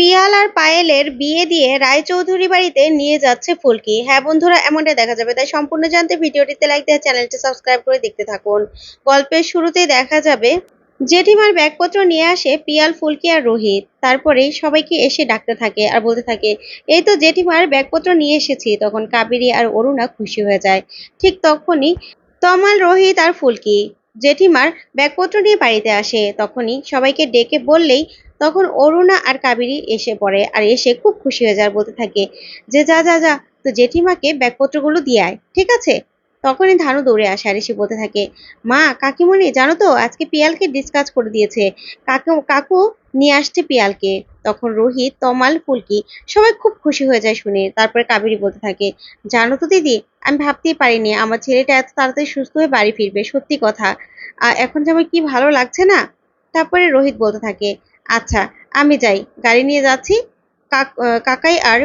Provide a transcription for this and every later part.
পিয়াল আর পায়েলের বিয়ে দিয়ে রায়চৌধুরী বাড়িতে নিয়ে যাচ্ছে ফুলকি। হ্যাঁ বন্ধুরা, এমনটাই দেখা যাবে। তাই সম্পূর্ণ জানতে ভিডিওটিতে লাইক দিয়ে চ্যানেলটি সাবস্ক্রাইব করে দেখতে থাকুন। গল্পের শুরুতেই দেখা যাবে, জেঠিমার ব্যাগপত্র নিয়ে আসে পিয়াল, ফুলকি আর রোহিত। তারপরেই সবাইকে এসে ডাকতে থাকে আর বলতে থাকে, এই তো জেঠিমার ব্যাগপত্র নিয়ে এসেছি। তখন কাবেরী আর অরুণা খুশি হয়ে যায়। ঠিক তখনই তমাল, রোহিত আর ফুলকি, জেঠিমার ব্যাগপত্র নিয়ে বাড়িতে আসে। তখনই সবাইকে ডেকে বললেই তখন অরুণা আর কাবেরী এসে পড়ে আর এসে খুব খুশি হয়ে যায় বলতে থাকে যে, যা যা যা, তো জেঠিমাকে ব্যাগপত্রগুলো দিয়ে আয়, ঠিক আছে? তখনই ধানু দৌড়ে আসে আর এসে বলতে থাকে, মা, কাকিমণি, জানো তো, আজকে পিয়ালকে ডিসকাস করে দিয়েছে। কাকু কাকু নিয়ে আসছে পিয়ালকে। তখন রোহিত, তমাল, ফুলকি সবাই খুব খুশি হয়ে যায় শুনে। তারপরে কাবেরী বলতে থাকে, জানো তো দিদি, আমি ভাবতেই পারিনি, আমার ছেলেটা এত তাড়াতাড়ি সুস্থ হয়ে বাড়ি ফিরবে, সত্যি কথা। আর এখন যে আমার কি ভালো লাগছে না? তারপরে রোহিত বলতে থাকে আচ্ছা আমি যাই। গাড়ি নিয়ে যাচ্ছি। কাক- কাকাই আর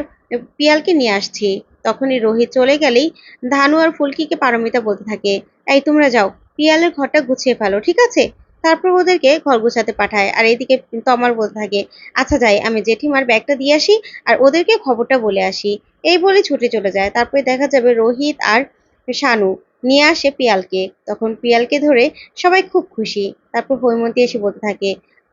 পিয়ালকে নিয়ে আসছি। তখনই রোহিত চলে গেলেই ধানু আর ফুলকিকে পারমিতা বলতে থাকে, এই, তোমরা যাও। পিয়ালের ঘরটা গুছিয়ে ফেলো, ঠিক আছে? তারপর ওদেরকে ঘর গুছাতে পাঠায়। আর এইদিকে তমার বলতে থাকে আচ্ছা যাই, আমি জেঠিমার ব্যাগটা দিয়ে আসি আর ওদেরকে খবরটা বলে আসি। এই বলে ছুটে চলে যায়। তারপরে দেখা যাবে রোহিত আর শানু নিয়ে আসে পিয়ালকে। তখন পিয়ালকে ধরে সবাই খুব খুশি। তারপর হৈমন্তী এসে বলতে থাকে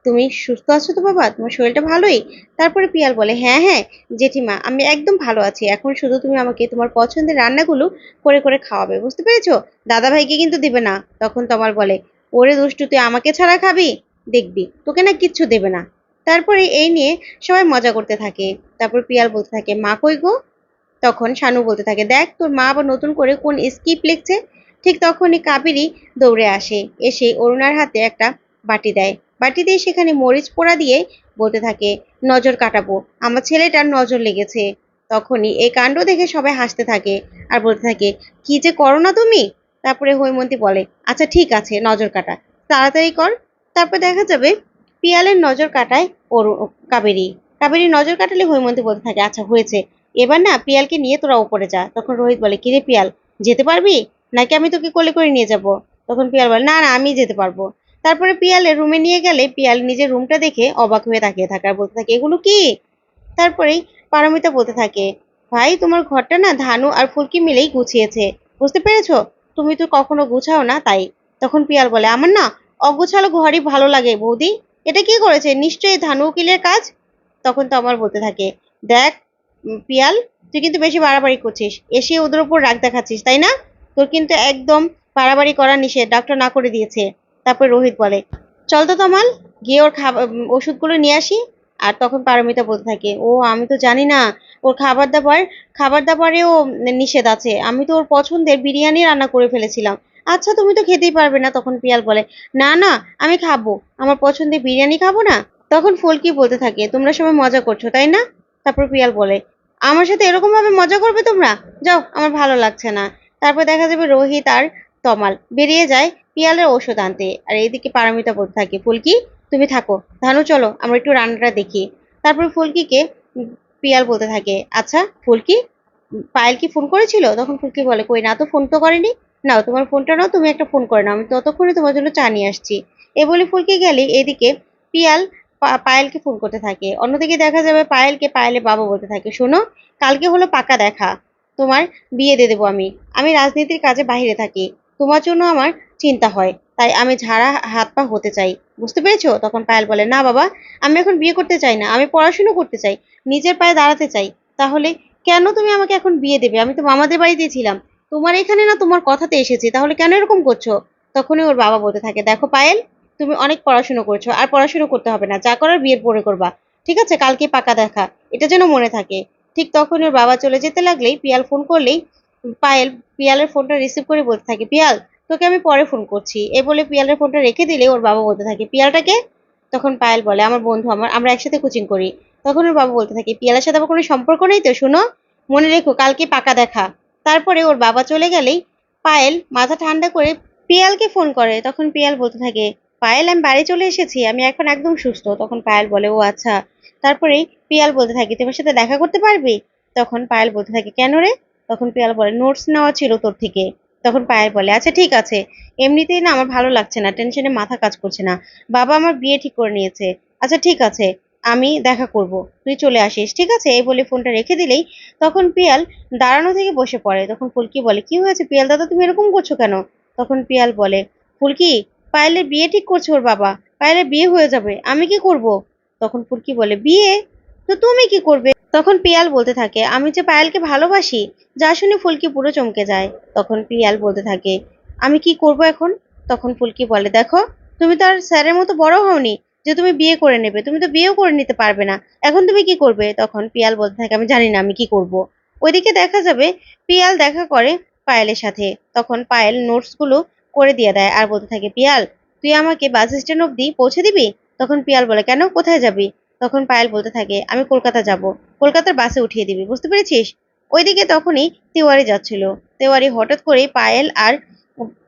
তুমি সুস্থ আছো তো বাবা? তোমার শরীরটা ভালোই? তারপরে পিয়াল বলে হ্যাঁ হ্যাঁ জেঠিমা, আমি একদম ভালো আছি। এখন শুধু তুমি আমাকে তোমার পছন্দের রান্নাগুলো করে করে খাওয়াবে, বুঝতে পেরেছ? দাদা ভাইকে কিন্তু দেবে না, তখন তোমার বলে, ওরে দুষ্টু, তুই আমাকে ছাড়া খাবি? দেখবি, তোকে না কিচ্ছু দেবে না। তারপরে এই নিয়ে সবাই মজা করতে থাকে। তারপর পিয়াল বলতে থাকে, মা কই গো? তখন শানু বলতে থাকে, দেখ, তোর মা আবার নতুন করে কোন স্কিপ লিখছে? ঠিক তখনই কাবেরী দৌড়ে আসে। এসে অরুণার হাতে একটা বাটি দেয়। বাটি দিয়ে সেখানে মরিচ পোড়া দিয়ে বলতে থাকে, নজর কাটাবো। আমার ছেলেটার নজর লেগেছে। তখনই এই কাণ্ড দেখে সবাই হাসতে থাকে আর বলতে থাকে, কি যে করো না তুমি? তারপরে হৈমন্তী বলে আচ্ছা ঠিক আছে, নজর কাটা। তাড়াতাড়ি কর। তারপর দেখা যাবে, পিয়ালের নজর কাটায় অরু কাবেরী। কাবেরী নজর কাটালে হৈমন্তী বলতে থাকে আচ্ছা হয়েছে। এবার না, পিয়ালকে নিয়ে তোরা ওপরে যা। তখন রোহিত বলে, কিরে পিয়াল, যেতে পারবি? নাকি আমি তোকে কোলে করে নিয়ে যাব? তখন পিয়াল বলে, না না, আমি যেতে পারব। তারপরে পিয়ালের রুমে নিয়ে গেলে পিয়াল নিজের রুমটা দেখে অবাক হয়ে তাকিয়ে থাকে আর বলতে থাকে, এগুলো কি? তারপরেই পারমিতা বলতে থাকে, ভাই, তোমার ঘরটা না ধানু আর ফুলকি মিলেই গুছিয়েছে। বুঝতে পেরেছ? তুমি তো কখনো গুছাও না, তাই। তখন পিয়াল বলে, আমার না অগুছালো ঘরই ভালো লাগে, বৌদি। এটা কি করেছে? নিশ্চয়ই ধানু উকিলের কাজ? তখন তো আমার বলতে থাকে, দেখ পিয়াল, তুই কিন্তু বেশি বাড়াবাড়ি করছিস। এসে ওদের উপর রাগ দেখাচ্ছিস, তাই না? তোর কিন্তু একদম বাড়াবাড়ি করা নিষেধ, ডাক্তার না করে দিয়েছে। তারপর রোহিত বলে, চল তো তমাল, গিয়ে ওর খাবার ওষুধগুলো নিয়ে আসি। আর তখন পারমিতা বলতে থাকে, ও, আমি তো জানি না, ওর খাবার দাবার, খাবার দাবারেও নিষেধ আছে। আমি তো ওর পছন্দের বিরিয়ানি রান্না করে ফেলেছিলাম। আচ্ছা তুমি তো খেতেই পারবে না, তখন পিয়াল বলে, না না, আমি খাব, আমার পছন্দের বিরিয়ানি খাব না। তখন ফুলকি বলতে থাকে, তোমরা সবাই মজা করছ, তাই না? তারপর পিয়াল বলে, আমার সাথে এরকম ভাবে মজা করবে তোমরা? যাও, আমার ভালো লাগছে না। তারপর দেখা যাবে রোহিত আর তমাল, বেরিয়ে যায় পিয়ালের ওষুধ আনতে। আর এইদিকে পারমিতা বলতে থাকে। ফুলকি, তুমি থাকো। ধানু, চলো, আমরা একটু রান্নাটা দেখি। তারপর ফুলকিকে পিয়াল বলতে থাকে আচ্ছা ফুলকি, পায়েল কি ফোন করেছিল? তখন ফুলকি বলে, কই না তো, ফোন তো করেনি। নাও, তোমার ফোনটা নাও, তুমি একটা ফোন করে নাও। আমি ততক্ষণে তোমার জন্য চা নিয়ে আসছি। এ বলে ফুলকি গেলে এদিকে পিয়াল পায়েলকে ফোন করতে থাকে। অন্যদিকে দেখা যাবে পায়েলকে পায়েলের বাবা বলতে থাকে, শোনো, কালকে হলো পাকা দেখা। তোমার বিয়ে দিয়ে দেবো আমি। আমি রাজনীতির কাজে বাইরে থাকি। তোমার জন্য আমার চিন্তা হয়, তাই আমি ঝাড়া হাত পা হতে চাই। বুঝতে পেরেছ? তখন পায়েল বলে, না বাবা, আমি এখন বিয়ে করতে চাই না, আমি পড়াশুনো করতে চাই, নিজের পায়ে দাঁড়াতে চাই। তাহলে কেন তুমি আমাকে এখন বিয়ে দেবে? আমি তো মামাদের বাড়িতে ছিলাম। তোমার এখানে না তোমার কথাতে এসেছি, তাহলে কেন এরকম করছ? তখনই ওর বাবা বলতে থাকে, দেখো পায়েল, তুমি অনেক পড়াশুনো করছ, আর পড়াশুনো করতে হবে না, যা করার বিয়ের পরে করবা। ঠিক আছে? কালকে পাকা দেখা, এটা যেন মনে থাকে। ঠিক তখন ওর বাবা চলে যেতে লাগলেই পিয়াল ফোন করলেই পায়েল পিয়ালের ফোনটা রিসিভ করে বলতে থাকে, পিয়াল, তোকে আমি পরে ফোন করছি। এ বলে পিয়ালের ফোনটা রেখে দিলে ওর বাবা বলতে থাকে, পিয়ালটাকে? তখন পায়েল বলে, আমার বন্ধু, আমার, আমরা একসাথে কোচিং করি। তখন ওর বাবা বলতে থাকে, পিয়ালের সাথে আমার কোনো সম্পর্ক নেই তো? শোনো, মনে রেখো, কালকে পাকা দেখা। তারপরে ওর বাবা চলে গেলেই পায়েল মাথা ঠান্ডা করে পিয়ালকে ফোন করে। তখন পিয়াল বলতে থাকে, পায়েল, আমি বাড়ি চলে এসেছি, আমি এখন একদম সুস্থ। তখন পায়েল বলে, ও আচ্ছা। তারপরেই পিয়াল বলতে থাকে, তোমার সাথে দেখা করতে পারবি? তখন পায়েল বলতে থাকে, কেন রে? তখন পিয়াল বলে নোটস নেওয়া ছিল তোর থেকে? তখন পায়েল বলে আচ্ছা ঠিক আছে। এমনিতেই না আমার ভালো লাগছে না, টেনশনে মাথা কাজ করছে না। বাবা আমার বিয়ে ঠিক করে নিয়েছে। আচ্ছা ঠিক আছে, আমি দেখা করব। তুই চলে আসিস, ঠিক আছে? এই বলে ফোনটা রেখে দিলেই তখন পিয়াল দাঁড়ানো থেকে বসে পড়ে। তখন ফুলকি বলে, কি হয়েছে পিয়াল দাদা, তুমি এরকম করছ কেন? তখন পিয়াল বলে, ফুলকি, পায়েলের বিয়ে ঠিক করছে ওর বাবা। পায়েলের বিয়ে হয়ে যাবে। আমি কি করব? তখন ফুলকি বলে, বিয়ে? তো তুমি কি করবে? তখন পিয়াল বলতে থাকে, আমি যে পায়েলকে ভালোবাসি, যা শুনে ফুলকি পুরো চমকে যায়। তখন পিয়াল বলতে থাকে, আমি কি করব এখন? তখন ফুলকি বলে, দেখো, তুমি তো আর স্যারের মতো বড় হওনি যে তুমি বিয়ে করে নেবে, তুমি তো বিয়েও করে নিতে পারবে না। এখন তুমি কি করবে? তখন পিয়াল বলতে থাকে, আমি জানি না আমি কি করব। ওইদিকে দেখা যাবে, পিয়াল দেখা করে পায়েলের সাথে। তখন পায়েল নোটসগুলো করে দিয়ে দেয় আর বলতে থাকে, পিয়াল, তুই আমাকে বাস স্ট্যান্ড অব্দি পৌঁছে দিবি? তখন পিয়াল বলে, কেন? কোথায় যাবি? তখন পায়েল বলতে থাকে, আমি কলকাতা যাব। কলকাতার বাসে উঠিয়ে দিবি, বুঝতে পেরেছিস? ওইদিকে তখনই তেওয়ারি যাচ্ছিল। তেওয়ারি হঠাৎ করে পায়েল আর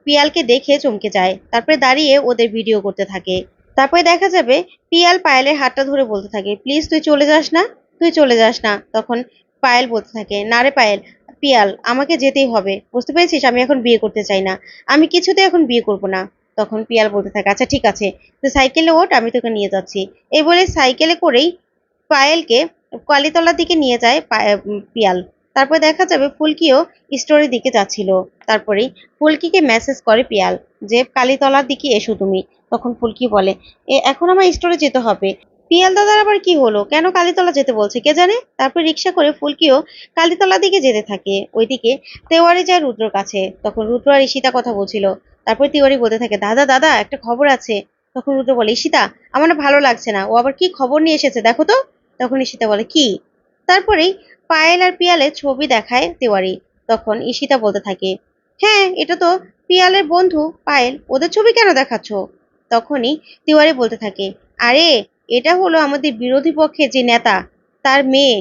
পিয়ালকে দেখে চমকে যায়। তারপরে দাঁড়িয়ে ওদের ভিডিও করতে থাকে। তারপরে দেখা যাবে পিয়াল পায়েলের হাতটা ধরে বলতে থাকে, প্লিজ তুই চলে যাস না, তুই চলে যাস না। তখন পায়েল বলতে থাকে, না রে পায়েল, পিয়াল, আমাকে যেতেই হবে। বুঝতে পেরেছিস? আমি এখন বিয়ে করতে চাই না। আমি কিছুতে এখন বিয়ে করব না। তখন পিয়াল বলতে থাকে আচ্ছা ঠিক আছে তুই সাইকেলে ওঠ, আমি তোকে নিয়ে যাচ্ছি। এই বলে সাইকেলে করেই পায়েলকে কালীতলার দিকে নিয়ে যায় পায়ে- পিয়াল। তারপরে দেখা যাবে ফুলকিও স্টোরের দিকে যাচ্ছিল। তারপরেই ফুলকিকে মেসেজ করে পিয়াল যে, কালীতলার দিকে এসো তুমি। তখন ফুলকি বলে, এ, এখন আমার স্টোরে যেতে হবে। পিয়াল দাদার আবার কি হলো? কেন কালীতলা যেতে বলছে? কে জানে? তারপর রিক্সা করে ফুলকিও কালীতলার দিকে যেতে থাকে। ওইদিকে তেওয়ারি যায় রুদ্রর কাছে। তখন রুদ্র আর ঈশিতা কথা বলছিল তারপর তিওয়ারি বলতে থাকে, দাদা দাদা, একটা খবর আছে। তখন রুদ্র বলে, ঈশিতা, আমার না ভালো লাগছে না। ও আবার কি খবর নিয়ে এসেছে দেখো তো। তখন ঈশিতা বলে, কি? তারপরেই পায়েল আর পিয়ালের ছবি দেখায় তিওয়ারি। তখন ঈশিতা বলতে থাকে হ্যাঁ এটা তো পিয়ালের বন্ধু পায়েল, ওদের ছবি কেন দেখাচ্ছ? তখনই তিওয়ারি বলতে থাকে, আরে, এটা হলো আমাদের বিরোধী পক্ষে যে নেতা, তার মেয়ে।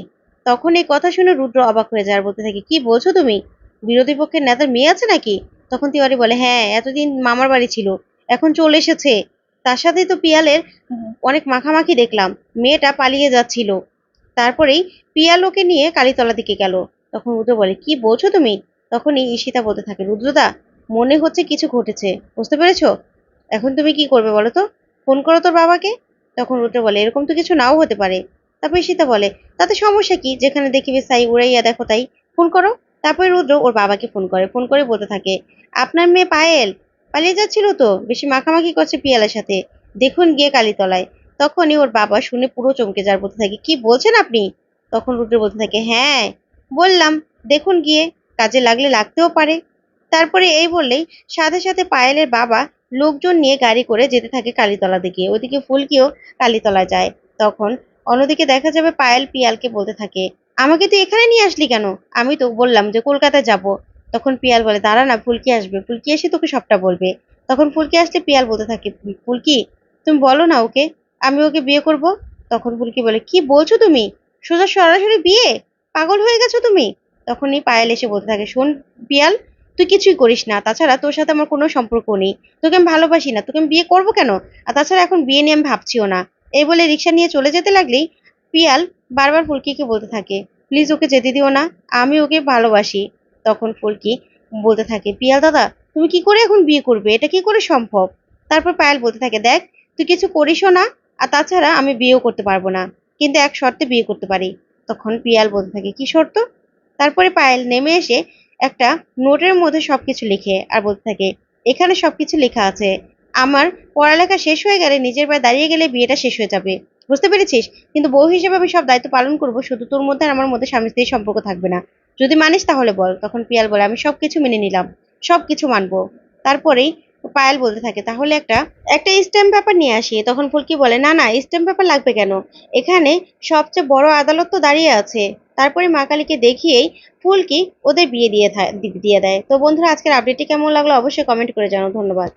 তখন এই কথা শুনে রুদ্র অবাক হয়ে যায় আর বলতে থাকে, কি বলছো তুমি? বিরোধী পক্ষের নেতার মেয়ে আছে নাকি? তখন তিওয়ারি বলে হ্যাঁ এতদিন মামার বাড়ি ছিল, এখন চলে এসেছে। তার সাথেই তো পিয়ালের অনেক মাখামাখি দেখলাম, মেয়েটা পালিয়ে যাচ্ছিল। তারপরেই পিয়াল ওকে নিয়ে কালীতলা দিকে গেল। তখন রুদ্র বলে, কি বলছো তুমি? তখনই ঈশিতা বলতে থাকে, রুদ্রদা, মনে হচ্ছে কিছু ঘটেছে, বুঝতে পেরেছ? এখন তুমি কি করবে বলো তো? ফোন করো তোর বাবাকে? তখন রুদ্র বলে, এরকম তো কিছু নাও হতে পারে। তারপর ঈশিতা বলে, তাতে সমস্যা কি? যেখানে দেখিবে সাই উড়াইয়া দেখো তাই, ফোন করো। তারপরে রুদ্র ওর বাবাকে ফোন করে ফোন করে বলতে থাকে, আপনার মেয়ে পায়েল? পালিয়ে যাচ্ছিল তো? বেশি মাখামাখি করছে পিয়ালের সাথে। দেখুন গিয়ে কালীতলায়। তখনই ওর বাবা শুনে পুরো চমকে যার বলতে থাকে, কি বলছেন আপনি? তখন রুদ্র বলতে থাকে হ্যাঁ বললাম, দেখুন গিয়ে, কাজে লাগলে লাগতেও পারে। তারপরে এই বললেই সাথে সাথে পায়েলের বাবা লোকজন নিয়ে গাড়ি করে যেতে থাকে কালীতলা দিকে। ওদিকে ফুলকিও কালীতলা যায়। তখন অন্যদিকে দেখা যাবে পায়েল পিয়ালকে বলতে থাকে আমাকে তুই এখানে নিয়ে আসলি কেন? আমি তো বললাম যে কলকাতায় যাব। তখন পিয়াল বলে, দাঁড়া না, ফুলকি আসবে। ফুলকি এসে তোকে সবটা বলবে। তখন ফুলকি আসলে পিয়াল বলতে থাকে, ফুলকি, তুমি বলো না ওকে, আমি ওকে বিয়ে করব? তখন ফুলকি বলে, কি বলছো তুমি? সোজা সরাসরি বিয়ে? পাগল হয়ে গেছো তুমি? তখনই পায়েল এসে বলতে থাকে, শোন পিয়াল, তুই কিছুই করিস না। তাছাড়া তোর সাথে আমার কোনো সম্পর্ক নেই। তোকে আমি ভালোবাসি না। তোকে আমি বিয়ে করব কেন? আর তাছাড়া এখন বিয়ে নিয়ে আমি ভাবছিও না। এই বলে রিক্সা নিয়ে চলে যেতে লাগলেই পিয়াল বারবার ফুলকিকে বলতে থাকে, প্লিজ ওকে যেতে দিও না, আমি ওকে ভালোবাসি। তখন ফুলকি বলতে থাকে, পিয়াল দাদা, তুমি কি করে এখন বিয়ে করবে? এটা কি করে সম্ভব? তারপর পায়েল বলতে থাকে, দেখ, তুই কিছু করিসও না, আর তাছাড়া আমি বিয়েও করতে পারব না, কিন্তু এক শর্তে বিয়ে করতে পারি। তখন পিয়াল বলতে থাকে, কি শর্ত? তারপরে পায়েল নেমে এসে একটা নোটের মধ্যে সব কিছু লিখে আর বলতে থাকে, এখানে সব কিছু লেখা আছে। আমার পড়ালেখা শেষ হয়ে গেলে নিজের পায়ে দাঁড়িয়ে গেলে বিয়েটা শেষ হয়ে যাবে। বুঝতে পেরেছিস? কিন্তু বউ হিসেবে আমি সব দায়িত্ব পালন করব, শুধু তোর মধ্যে আর আমার মধ্যে স্বামী স্ত্রীর সম্পর্ক থাকবে না। যদি মানিস তাহলে বল, তখন পিয়াল বলে, আমি সব কিছু মেনে নিলাম সব কিছু মানবো। তারপরেই পায়েল বলতে থাকে, তাহলে একটা একটা স্ট্যাম্প পেপার নিয়ে আসি। তখন ফুলকি বলে, না না স্ট্যাম্প পেপার লাগবে কেন? এখানে সবচেয়ে বড় আদালত তো দাঁড়িয়ে আছে। তারপরে মা কালীকে দেখিয়েই ফুলকি ওদের বিয়ে দিয়ে দিয়ে দেয়। তো বন্ধুরা, আজকের আপডেটটি কেমন লাগল অবশ্যই কমেন্ট করে জানাও। ধন্যবাদ।